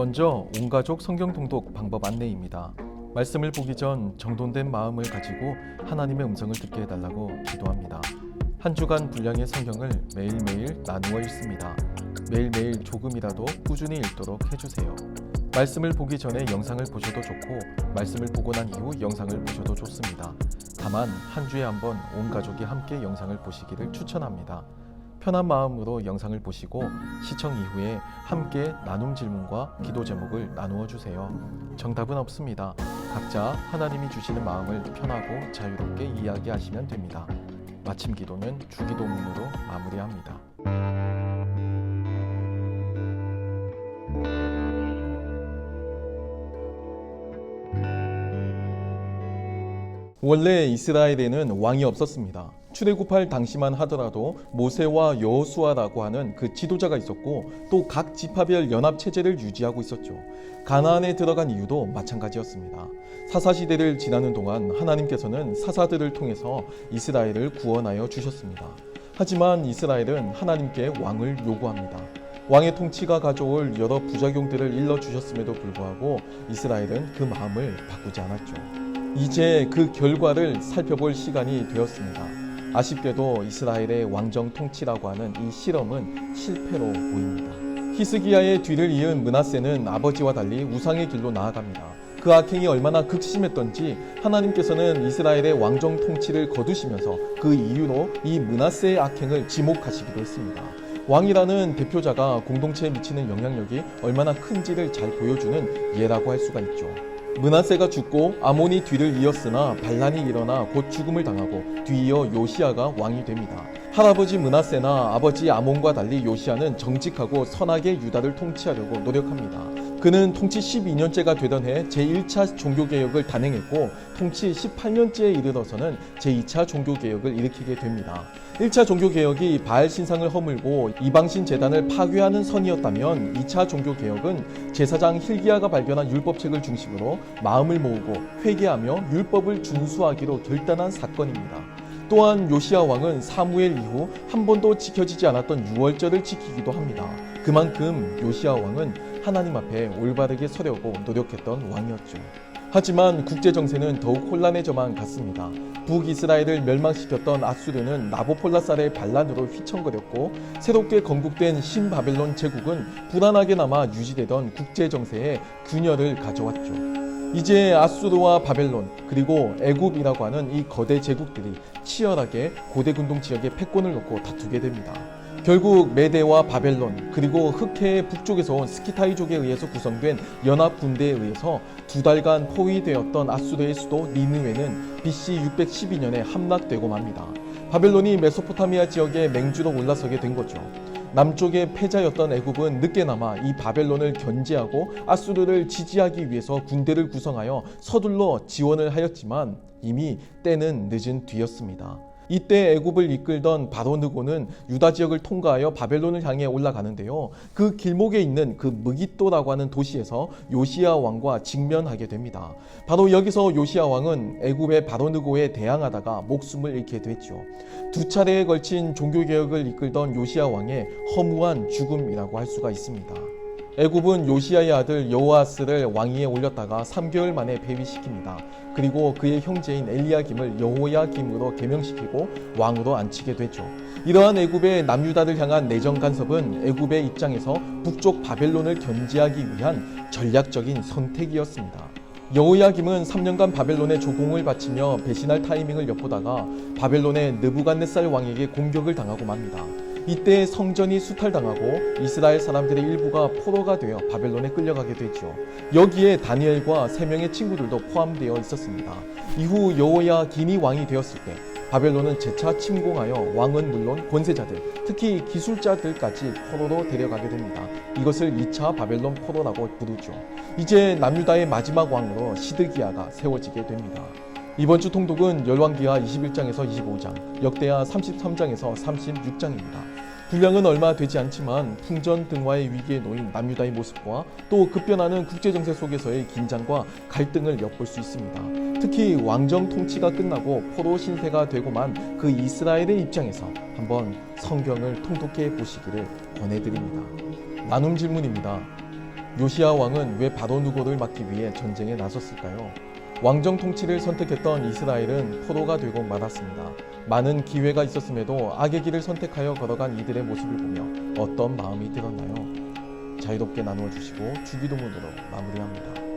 먼저 온가족 성경 통독 방법 안내입니다. 말씀을 보기 전 정돈된 마음을 가지고 하나님의 음성을 듣게 해달라고 기도합니다. 한 주간 분량의 성경을 매일매일 나누어 읽습니다. 매일매일 조금이라도 꾸준히 읽도록 해주세요. 말씀을 보기 전에 영상을 보셔도 좋고 말씀을 보고 난 이후 영상을 보셔도 좋습니다. 다만 한 주에 한 번 온 가족이 함께 영상을 보시기를 추천합니다. 편한 마음으로 영상을 보시고 시청 이후에 함께 나눔 질문과 기도 제목을 나누어 주세요. 정답은 없습니다. 각자 하나님이 주시는 마음을 편하고 자유롭게 이야기하시면 됩니다. 마침 기도는 주기도문으로 마무리합니다. 원래 이스라엘에는 왕이 없었습니다. 출애굽할 당시만 하더라도 모세와 여호수아라고 하는 그 지도자가 있었고 또 각 지파별 연합 체제를 유지하고 있었죠. 가나안에 들어간 이유도 마찬가지였습니다. 사사 시대를 지나는 동안 하나님께서는 사사들을 통해서 이스라엘을 구원하여 주셨습니다. 하지만 이스라엘은 하나님께 왕을 요구합니다. 왕의 통치가 가져올 여러 부작용들을 일러 주셨음에도 불구하고 이스라엘은 그 마음을 바꾸지 않았죠. 이제 그 결과를 살펴볼 시간이 되었습니다. 아쉽게도 이스라엘의 왕정 통치라고 하는 이 실험은 실패로 보입니다. 히스기야의 뒤를 이은 문하세는 아버지와 달리 우상의 길로 나아갑니다. 그 악행이 얼마나 극심했던지 하나님께서는 이스라엘의 왕정 통치를 거두시면서 그 이유로 이 문하세의 악행을 지목하시기도 했습니다. 왕이라는 대표자가 공동체에 미치는 영향력이 얼마나 큰지를 잘 보여주는 예라고 할 수가 있죠. 문하세가 죽고 아몬이 뒤를 이었으나 반란이 일어나 곧 죽음을 당하고 뒤이어 요시아가 왕이 됩니다. 할아버지 문하세나 아버지 아몬과 달리 요시아는 정직하고 선하게 유다를 통치하려고 노력합니다. 그는 통치 12년째가 되던 해 제1차 종교개혁을 단행했고 통치 18년째에 이르러서는 제2차 종교개혁을 일으키게 됩니다. 1차 종교개혁이 바알 신상을 허물고 이방신 재단을 파괴하는 선이었다면 2차 종교개혁은 제사장 힐기야가 발견한 율법책을 중심으로 마음을 모으고 회개하며 율법을 준수하기로 결단한 사건입니다. 또한 요시아 왕은 사무엘 이후 한 번도 지켜지지 않았던 유월절을 지키기도 합니다. 그만큼 요시아 왕은 하나님 앞에 올바르게 서려고 노력했던 왕이었죠. 하지만 국제 정세는 더욱 혼란해져만 갔습니다. 북이스라엘을 멸망시켰던 아수르는 나보폴라살의 반란으로 휘청거렸고 새롭게 건국된 신바벨론 제국은 불안하게나마 유지되던 국제 정세에 균열을 가져왔죠. 이제 아수르와 바벨론 그리고 애굽이라고 하는 이 거대 제국들이 치열하게 고대 군동 지역에 패권을 놓고 다투게 됩니다. 결국 메데와 바벨론 그리고 흑해의 북쪽에서 온 스키타이족에 의해서 구성된 연합 군대에 의해서 두 달간 포위되었던 아수르의 수도 니느웨는 BC 612년에 함락되고 맙니다. 바벨론이 메소포타미아 지역에 맹주로 올라서게 된 거죠. 남쪽의 패자였던 애굽은 늦게나마 이 바벨론을 견제하고 아수르를 지지하기 위해서 군대를 구성하여 서둘러 지원을 하였지만 이미 때는 늦은 뒤였습니다. 이때 애굽을 이끌던 바로느고는 유다 지역을 통과하여 바벨론을 향해 올라가는데요. 그 길목에 있는 그 무기또라고 하는 도시에서 요시아 왕과 직면하게 됩니다. 바로 여기서 요시아 왕은 애굽의 바로느고에 대항하다가 목숨을 잃게 됐죠. 두 차례에 걸친 종교 개혁을 이끌던 요시아 왕의 허무한 죽음이라고 할 수가 있습니다. 애굽은 요시아의 아들 여호아스를 왕위에 올렸다가 3개월 만에 폐위시킵니다. 그리고 그의 형제인 엘리야김을 여호야김으로 개명시키고 왕으로 앉히게 되죠. 이러한 애굽의 남유다를 향한 내정 간섭은 애굽의 입장에서 북쪽 바벨론을 견제하기 위한 전략적인 선택이었습니다. 여호야김은 3년간 바벨론에 조공을 바치며 배신할 타이밍을 엿보다가 바벨론의 느부갓네살 왕에게 공격을 당하고 맙니다. 이때 성전이 수탈당하고 이스라엘 사람들의 일부가 포로가 되어 바벨론에 끌려가게 되죠. 여기에 다니엘과 세 명의 친구들도 포함되어 있었습니다. 이후 여호야 김이 왕이 되었을 때 바벨론은 재차 침공하여 왕은 물론 권세자들, 특히 기술자들까지 포로로 데려가게 됩니다. 이것을 2차 바벨론 포로라고 부르죠. 이제 남유다의 마지막 왕으로 시드기야가 세워지게 됩니다. 이번 주 통독은 열왕기하 21장에서 25장, 역대하 33장에서 36장입니다. 분량은 얼마 되지 않지만 풍전 등화의 위기에 놓인 남유다의 모습과 또 급변하는 국제 정세 속에서의 긴장과 갈등을 엿볼 수 있습니다. 특히 왕정 통치가 끝나고 포로 신세가 되고만 그 이스라엘의 입장에서 한번 성경을 통독해 보시기를 권해드립니다. 나눔 질문입니다. 요시야 왕은 왜 바로 누고를 막기 위해 전쟁에 나섰을까요? 왕정 통치를 선택했던 이스라엘은 포로가 되고 말았습니다. 많은 기회가 있었음에도 악의 길을 선택하여 걸어간 이들의 모습을 보며 어떤 마음이 들었나요? 자유롭게 나누어 주시고 주기도문으로 마무리합니다.